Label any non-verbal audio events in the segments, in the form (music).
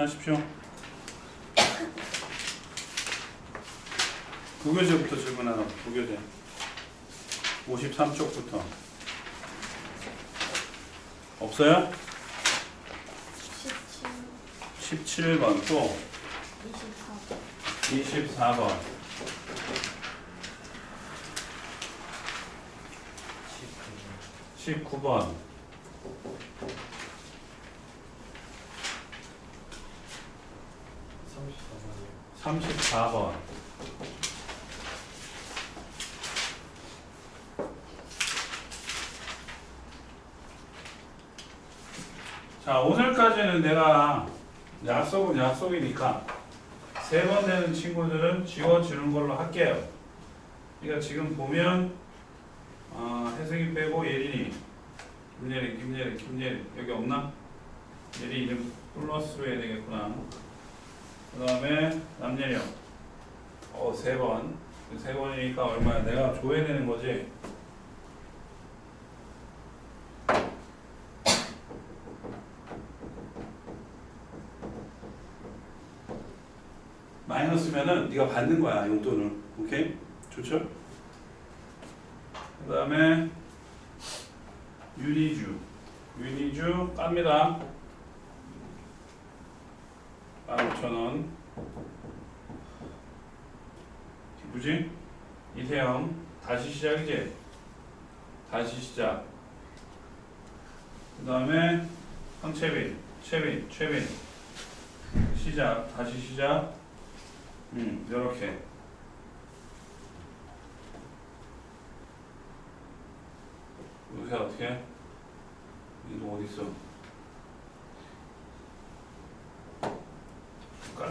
하십시오. 구교재부터 질문하라. 구교재. 53쪽부터. 없어요? 17, 17번 또 24, 24번. 19번. 34번. 자, 오늘까지는 내가 약속은 약속이니까 세 번 되는 친구들은 지워주는 걸로 할게요. 그러니까 지금 보면 어, 혜승이 빼고 예린이, 김예린, 김예린, 김예린 여기 없나? 예린 이름 플러스로 해야 되겠구나. 그 다음에 남예령 어, 세 번. 세 번이니까 얼마야? 내가 줘야 되는 거지. 마이너스면은 네가 받는 거야 용돈을. 오케이? 좋죠? 그 다음에 유니주. 유니주 깝니다. 15,000원. 기쁘지? 이태영 다시 시작이지? 다시 시작. 그 다음에 황채빈, 채빈, 채빈 시작, 다시 시작. 음, 이렇게. 요새 어떻게? 이거 어디 있어?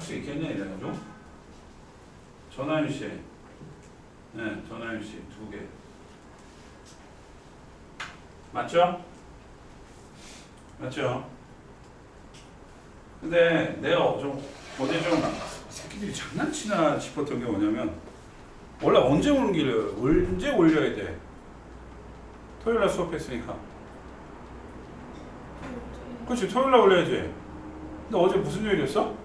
수 있겠냐 이래가 좀? 전하윤 씨, 네, 전하윤 씨 두 개. 맞죠? 맞죠? 근데 내가 좀 어제 좀 새끼들이 장난치나 싶었던 게 뭐냐면 원래 언제 올기를 언제 올려야 돼? 토요일 날 수업했으니까. 그렇지 토요일 날 올려야지. 근데 어제 무슨 요일이었어?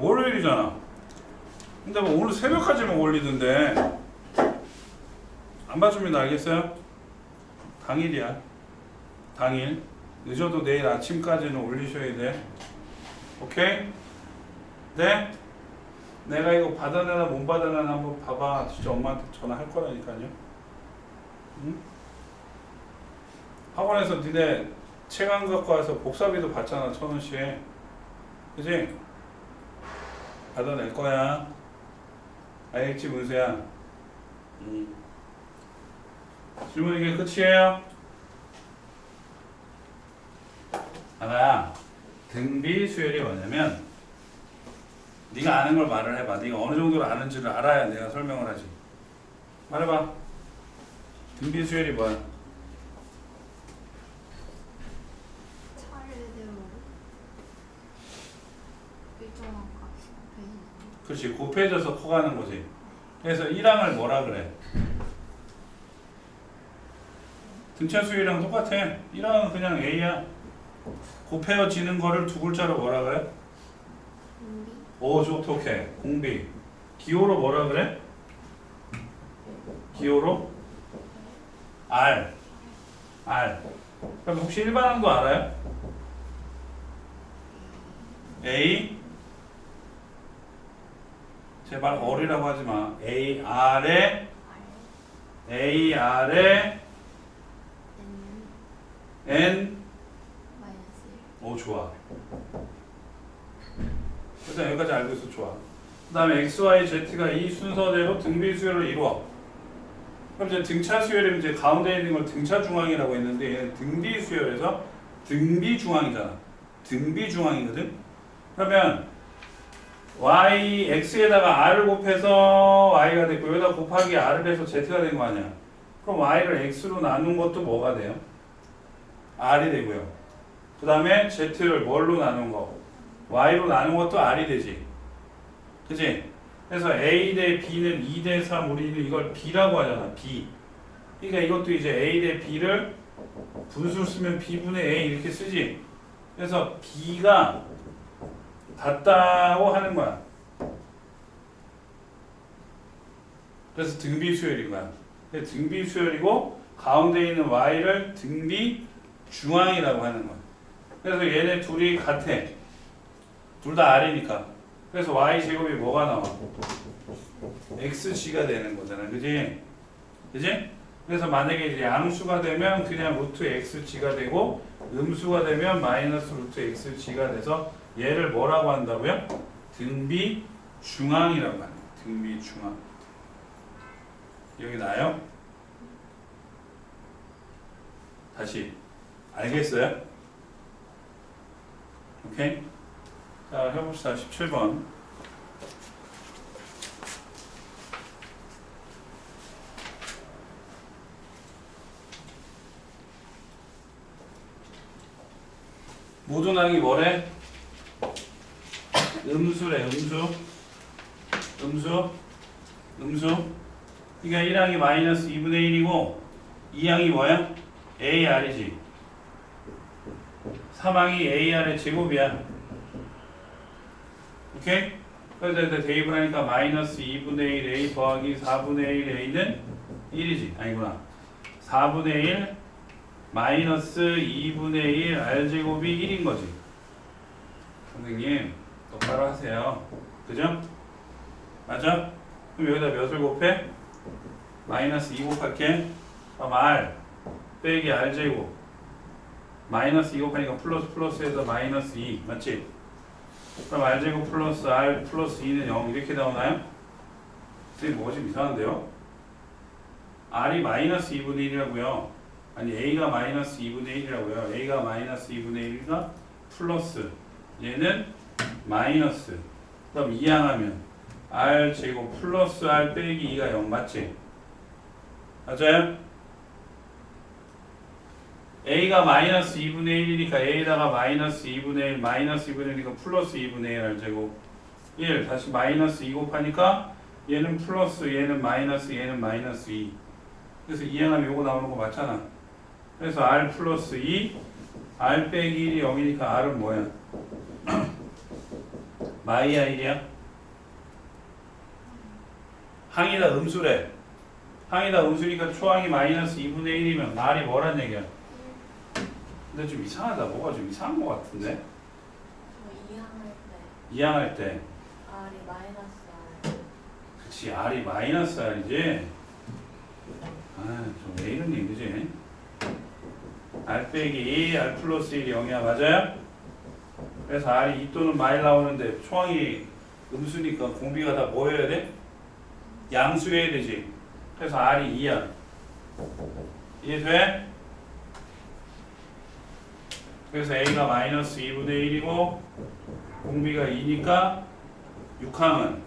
월요일이잖아. 근데 뭐 오늘 새벽까지만 올리던데 안 봐주면 알겠어요? 당일이야. 당일. 늦어도 내일 아침까지는 올리셔야 돼. 오케이? 네? 내가 이거 받아내나 못 받아내나 한번 봐봐. 진짜 엄마한테 전화할 거라니까요. 응? 학원에서 니네 책안 갖고 와서 복사비도 받잖아, 천 원씩. 그지? 받아낼 거야. 알겠지, 문수야? 응. 질문 이게 끝이에요? 하나야, 등비 수열이 뭐냐면 네가 아는 걸 말을 해봐. 네가 어느 정도로 아는지를 알아야 내가 설명을 하지. 말해봐. 등비 수열이 뭐야? 차례대로 일정한 값이 곱해지는 그렇지. 곱해져서 커가는 거지. 그래서 1항을 뭐라 그래? 등차 수율이랑 똑같아. 1항은 그냥 A야. 곱해지는 거를 두 글자로 뭐라 그래? 공비. 오 좋독해 공비. 기호로 뭐라 그래? 기호로? R. R. 그럼 혹시 일반항도 알아요? A 제발 어리라고 하지 마. A R에 A R에 N. N 마이너스 1오 좋아. 일단 여기까지 알고 있어 좋아. 그 다음에 X, Y, Z가 이 순서대로 등비 수열을 이루어. 그럼 이제 등차 수열이면 이제 가운데 있는 걸 등차 중앙이라고 했는데 얘는 등비 수열에서 등비 중앙이잖아. 등비 중앙이거든. 그러면 y, x에다가 r을 곱해서 y가 됐고 여기다 곱하기 r을 해서 z가 된 거 아니야 그럼 y를 x로 나눈 것도 뭐가 돼요? r이 되고요 그 다음에 z를 뭘로 나눈 거? y로 나눈 것도 r이 되지. 그지? 그래서 a 대 b는 2 대 3, 우리는 이걸 b라고 하잖아. b. 그러니까 이것도 이제 a 대 b를 분수 쓰면 b분의 a 이렇게 쓰지. 그래서 B가 같다고 하는 거야. 그래서 등비 수열인 거야. 등비 수열이고 가운데 있는 Y를 등비 중앙이라고 하는 거야. 그래서 얘네 둘이 같아. 둘 다 R이니까. 그래서 Y 제곱이 뭐가 나와? XG가 되는 거잖아. 그지? 그지? 그래서 만약에 이제 양수가 되면 그냥 루트 XG가 되고 음수가 되면 마이너스 루트 XG가 돼서 얘를 뭐라고 한다고요? 등비 중앙이라고 거예요. 등비 중앙. 여기 나요? 다시 알겠어요? 오케이? 자 해봅시다. 17번. 모dun항이 뭐래? 음수래 음수. 음수 음수. 그러니까 1항이 마이너스 2분의 1이고 2항이 뭐야? AR이지. 3항이 AR의 제곱이야. 오케이? 그래서 일단 대입을 하니까 마이너스 2분의 1 A 더하기 4분의 1 A는 1이지. 아니구나. 4분의 1 마이너스 2분의 1 R제곱이 1인 거지. 선생님 똑바로 하세요 그죠? 맞아? 그럼 여기다 몇을 곱해? 마이너스 2 곱할게 그럼 R 빼기 R제곱 마이너스 2 곱하니까 플러스 플러스에서 마이너스 2 맞지? 그럼 R제곱 플러스 R 플러스 2는 0 이렇게 나오나요? 선생님 뭐가 좀 이상한데요? R이 마이너스 2분의 1이라고요 아니 A가 마이너스 2분의 1이라고요 A가 마이너스 2분의 1과 플러스 얘는 마이너스 그럼 이항하면 R 제곱 플러스 R 빼기 2가 0 맞지? 맞아요? A가 마이너스 2분의 1이니까 A다가 마이너스 2분의 1 마이너스 2분의 1이니까 플러스 2분의 1 R 제곱 1 다시 마이너스 2 곱하니까 얘는 플러스 얘는 마이너스 얘는 마이너스 2 그래서 이항하면 요거 나오는 거 맞잖아 그래서 R 플러스 2 R 빼기 1이 0이니까 R은 뭐야? 마이야 1이야? 항이다 음수래 항이다 음수니까 초항이 마이너스 2분의 1이면 R이 뭐란 얘기야? 근데 좀 이상하다 뭐가 좀 이상한 거 같은데? 저 2항할 때 이항할 때 R이 마이너스 R 그치 R이 마이너스 R이지? 아 좀왜 이러니 그지? R 빼기 2 R 플러스 1이 0이야 맞아요? 그래서 R이 2 또는 마일 나오는데 초항이 음수니까 공비가 다 뭐여야 돼? 양수여야 되지 그래서 R이 2야 이해돼? 그래서 A가 마이너스 2분의 1이고 공비가 2니까 6항은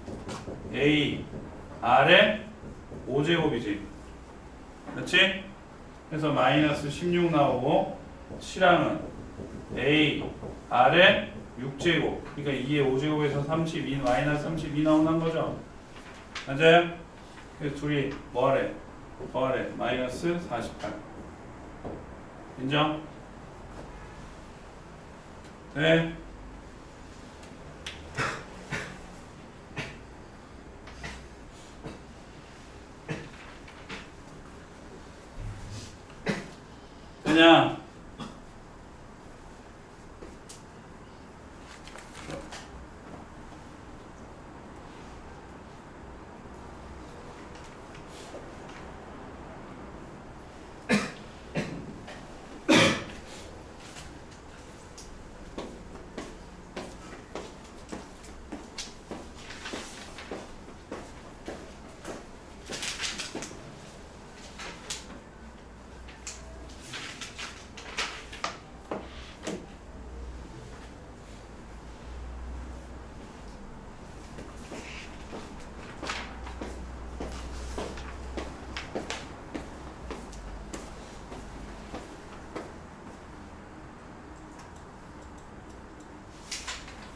A R의 5제곱이지 그렇지? 그래서 마이너스 16 나오고 7항은 A R의 6제곱 그러니까 2의 5제곱에서 32 마이너스 32 나오는 거죠 맞아요? 그래서 둘이 뭐하래? 더하래 마이너스 48 인정? 네 (laughs) 그냥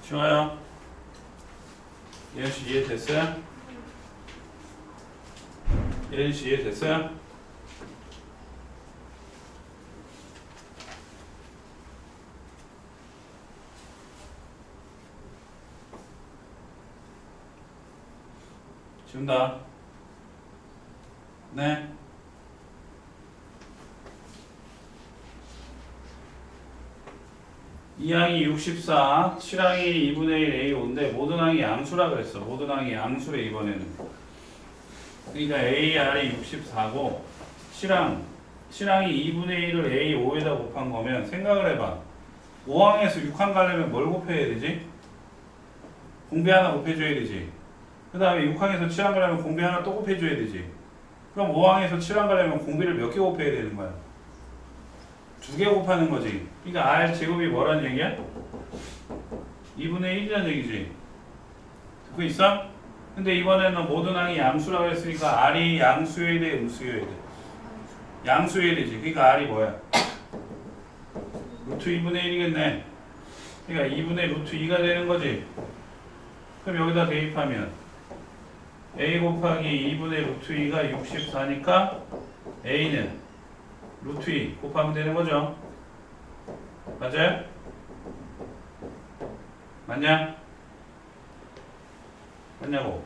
좋아요. 예씨 이해됐어요? 예씨 이해됐어요? 지운다. 네. 이항이 64, 7항이 2분의 1 A 5인데 모든 항이 양수라 그랬어. 모든 항이 양수래 이번에는. 그러니까 AR이 64고 7항, 7항이 2분의 1을 A 5에다 곱한 거면 생각을 해봐. 5항에서 6항 가려면 뭘 곱해야 되지? 공배 하나 곱해줘야 되지. 그 다음에 6항에서 7항 가려면 공배 하나 또 곱해줘야 되지. 그럼 5항에서 7항 가려면 공배를 몇 개 곱해야 되는 거야? 두 개 곱하는 거지. 그러니까 R 제곱이 뭐란 얘기야? 2분의 1이란 얘기지. 듣고 있어? 근데 이번에는 모든 항이 양수라고 했으니까 R이 양수여야 돼, 음수여야 돼? 양수여야 되지. 그러니까 R이 뭐야? 루트 2분의 1이겠네. 그러니까 2분의 루트 2가 되는 거지. 그럼 여기다 대입하면 a 곱하기 2분의 루트 2가 64니까 a는 루트 2 곱하면 되는 거죠. 맞아요? 맞냐? 맞냐고?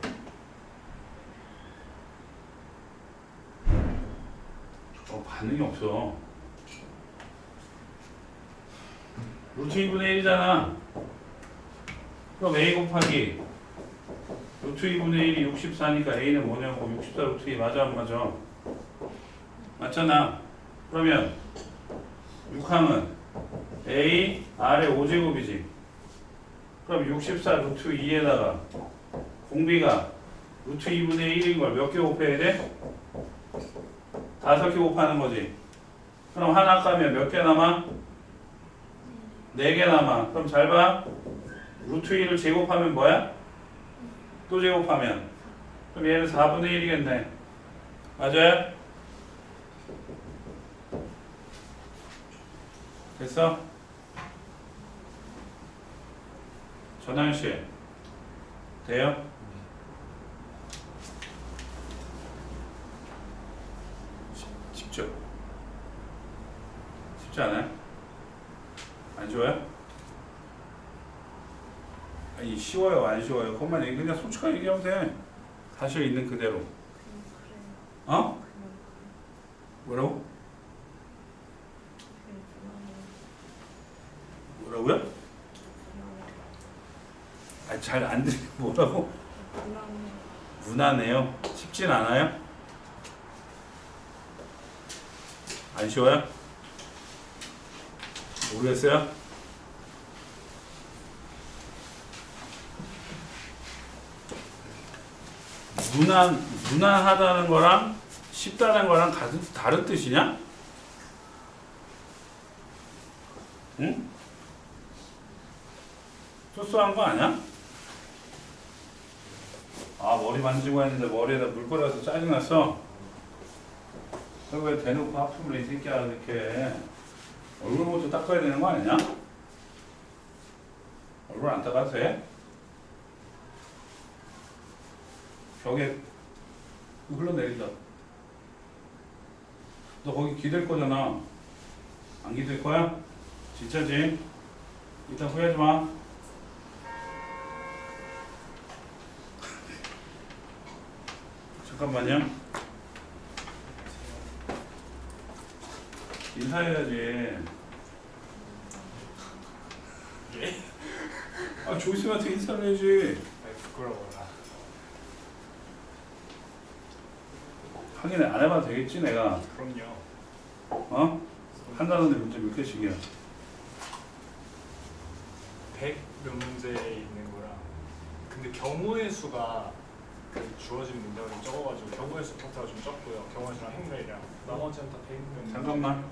어, 반응이 없어. 루트 2분의 1이잖아. 그럼 a 곱하기 루트 2분의 1이 64니까 a는 뭐냐고 64 루트 2 맞아 안 맞아? 맞잖아. 그러면 6항은 a r의 5제곱이지. 그럼 64 루트 2에다가 공비가 루트 2분의 1인 걸 몇 개 곱해야 돼? 다섯 개 곱하는 거지. 그럼 하나 까면 몇 개 남아? 네 개 남아. 그럼 잘 봐. 루트 2를 제곱하면 뭐야? 또 제곱하면 그럼 얘는 4분의 1이겠네 맞아요? 됐어? 전환 씨 돼요? 쉽- 쉽죠? 쉽지 않아요? 안 좋아요? 아니 쉬워요 안 쉬워요 그것만 얘기 그냥 솔직하게 얘기하면 돼 사실 있는 그대로 어? 뭐라고? 그냥 그냥 뭐라고요? 그냥 아, 잘 안 들려 뭐라고? 그냥 무난해요 쉽진 않아요? 안 쉬워요? 모르겠어요? 무난 무난하다는 거랑 쉽다는 거랑 같은 다른 뜻이냐? 응? 소소한 거 아니야? 아 머리 만지고 했는데 머리에다 물 뿌려서 짜증났어? 왜 대놓고 하품을 이 새끼야 이렇게 얼굴부터 닦아야 되는 거 아니냐? 얼굴 안 닦아도 돼? 벽에 흘러내린다 너 거기 기댈 거잖아 안 기댈 거야? 진짜지? 이따 후회하지 마 잠깐만요. 인사해야지. 아 조이스한테 인사를 해야지. 부끄러워라. 확인 안 해봐도 되겠지 내가. 그럼요. 어? 한다는데 문제 몇 개씩이야? 100몇 문제에 있는 거랑 근데 경우의 수가 그 주어진 문제가 좀 적어가지고 경우의 수 파트가 좀 적고요. 경우의 수랑 행렬이랑 나머지는 다 100몇 문제. 잠깐만.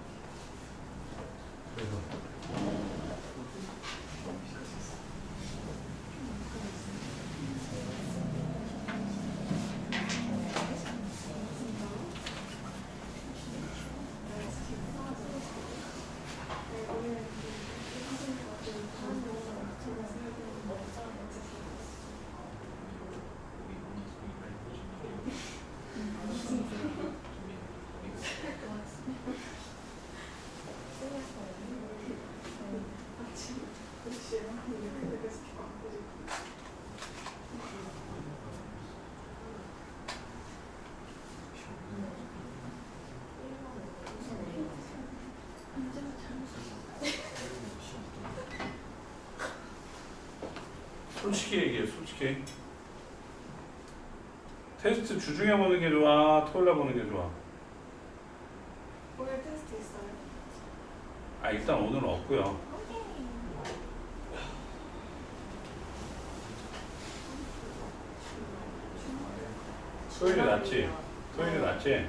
솔직히 얘기해, 솔직히. 테스트 주중에 보는 게 좋아, 토요일에 보는 게 좋아? 오늘 테스트 있어요? 아, 일단 오늘은 없고요. 토요일이 낫지? 토요일이 낫지?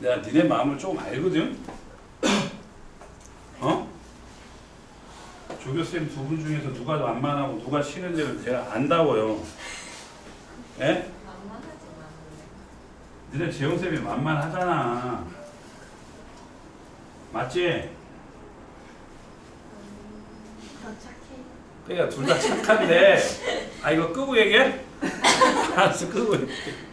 내가 니네 마음을 조금 알거든. 어? 조교쌤 두 분 중에서 누가 만만하고 누가 싫은지를 제가 안다고요. 예? 니네 재영쌤이 만만하잖아. 맞지? 그러니까 둘 다 착한데 아 이거 끄고 얘기해? (laughs) 알았어 끄고 얘기해.